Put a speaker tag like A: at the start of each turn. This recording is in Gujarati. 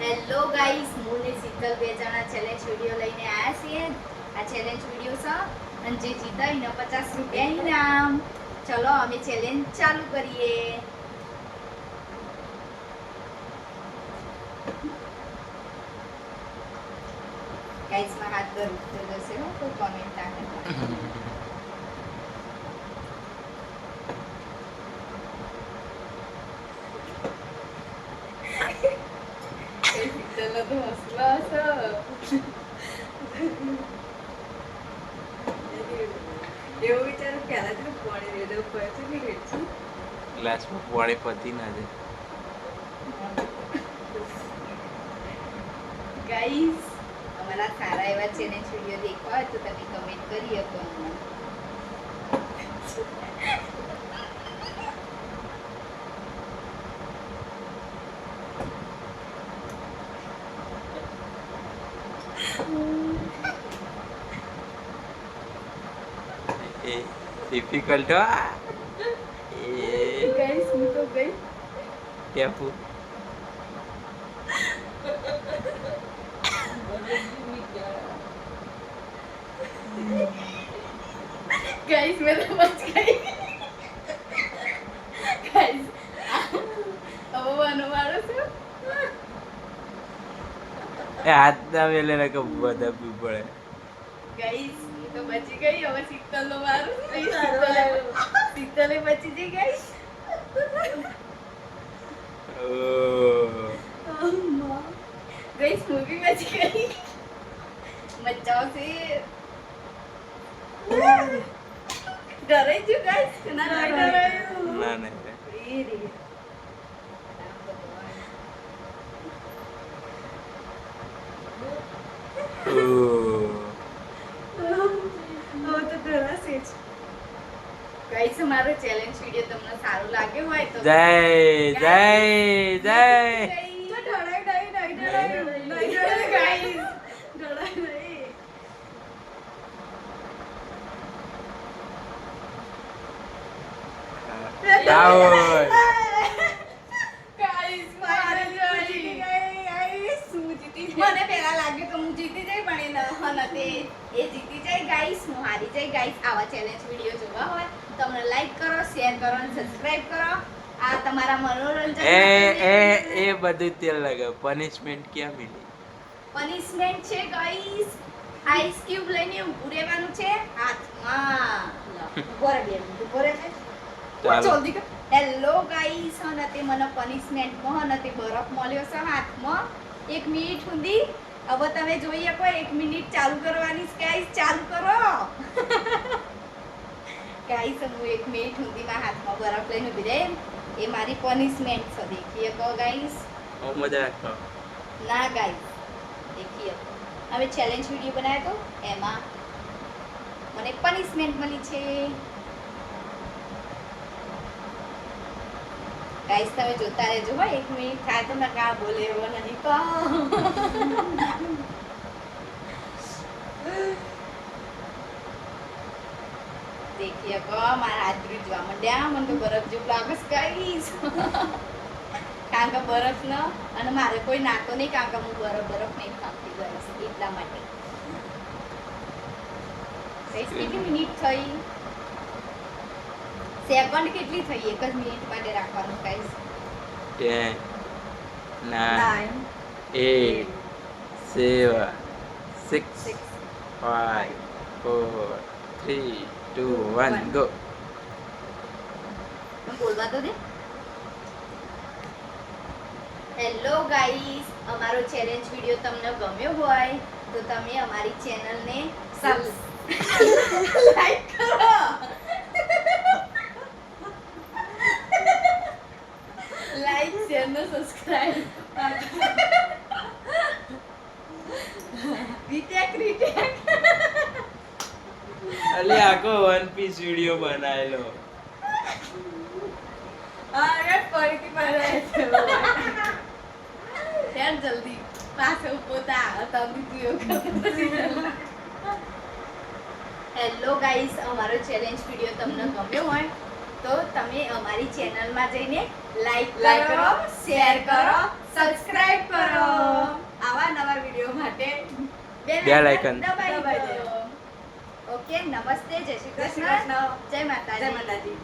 A: હેલો ગાઈસ હું ને શીતલ બે જણા ચેલેન્જ વીડિયો લઈને આવ્યા છીએ. આ ચેલેન્જ વીડિયો છે. અને જે જીતા એને પચાસ રૂપિયા ઇનામ ચલો અમે ચેલેન્જ ચાલુ કરીએ. ગાઈસમાં હાથ ઉઠતો જશે હો, કોઈ કોમેન્ટ આવે એવું વિચારું પહેલા તો પાણી રેડો પછી નહીં રેડશું
B: ગ્લાસમાં ના
A: ગાઈસ અમારા સારા એવા ચેલેન્જ વીડિયો દેખવા હોય તો તમે કમેન્ટ કરી શકો
B: ડિફિકલ્ટ
A: ગાઈસ હું તો ગઈ.
B: ટેપુ
A: ગાઈસ મેં તો બચ ગઈ. ગાઈસ હવે વાનો મારો છું.
B: એ હાથના મેલે કે બધા પી પડે.
A: ગાઈસ તો બચી ગઈ હવે શીતલ નો મારું શીતલે શીતલે બચી જઈ ગાઈસ
B: ઓહ.
A: ગાઈસ હું બી બચી ગઈ મચાઓ છે ડરાઈ ગયું ગાઈસ ના ના ડરાયું
B: ના ના
A: ઈ રે.
B: ઓહ.
A: હવે તો ડરાશે જ ગાઈસ અમારો ચેલેન્જ વિડિયો તમને સારો લાગ્યો હોય તો
B: જય જય જય
A: તો ડરાય નહીં, નહીં ડરાય, નહીં ડરાય, guys. ડરાય નહીં.
B: આઉટ.
A: Guys, મારે જીતી ગઈ. guys, હું જીતી ગઈ. મને પહેલા લાગ્યું કે હું જીતી જઈ પણ એ ન- ન એ જીતી જાય ગાઈસ હું હારી જઈ ગાઈસ આવા ચેલેન્જ વીડિયો જોવા હોય તો અમને લાઈક કરો શેર કરો અને સબસ્ક્રાઇબ કરો. આ તમારા મનોરંજન
B: એ એ એ બધું તેલ લગાવ પનિશમેન્ટ ક્યાં મિલી
A: પનિશમેન્ટ છે ગાઈસ આઈસ ક્યુબ લઈને ઊભું રહેવાનું છે હાથમાં. રહે બે છે. હેલો ગાઈસ અને તે મને પનિશમેન્ટમાં અને તે બરફ મળ્યો છે હાથમાં. એક મિનિટ સુધી. હવે તમે જોઈ શકો એક મિનિટ ચાલુ કરવાની ગાઈસ ચાલુ કરો. ગાઈસ હું એક મિનિટ સુધીમાં હાથમાં બરફ લઈને ઊભી રહે એ મારી પનિશમેન્ટ છે દેખીએ કહો ગાઈસ
B: હું મજા
A: ના ગાઈસ દેખીએ. હવે ચેલેન્જ વીડિયો બનાવ્યો તો એમાં મને પનિશમેન્ટ મળી છે. ગાઈસ તમે જોતા રહેજો હો એક મિનિટ. થાય તો મેં કા બોલે એવો નહીં કહો દેખીએ કહો મારા હાથ જોવા માંડ્યા મને તો બરફ જેવું લાગે ગાઈસ કારણ કે બરફ ન અને મારે કોઈ નાતો નહીં કારણ કે હું બરફ બરફ નહીં ખાતી ગઈશ એટલા માટે કેટલી મિનિટ થઈ સેકન્ડ કેટલી થઈ એક જ મિનિટ માટે રાખવાનું guys
B: ten nine eight seven six five four three two one go
A: બોલવા તો દે હેલો ગાઈસ અમારો ચેલેન્જ વિડિયો તમને ગમ્યો હોય તો તમે અમારી ચેનલને લાઈક કરો લાઈક શેર ને સબસ્ક્રાઇબ રીટેક રીટેક
B: અલે આખો વન પીસ વિડિયો બનાવેલો.
A: અરે ફરીથી બનાવે છે યાર જલ્દી. પાસે પોતા તમે કયો હેલો ગાઈસ અમારો ચેલેન્જ વિડિયો તમને ગમ્યો હોય તો તમે અમારી ચેનલમાં જઈને લાઈક
C: લાઈક
A: કરો શેર કરો સબસ્ક્રાઇબ કરો. આવા
B: નવા
A: આઇકન
B: માટે
A: દબાઈ
C: દબાઈ
A: ઓકે નમસ્તે જય શ્રી
C: કૃષ્ણ.
A: જય માતાજી.
C: જય માતાજી.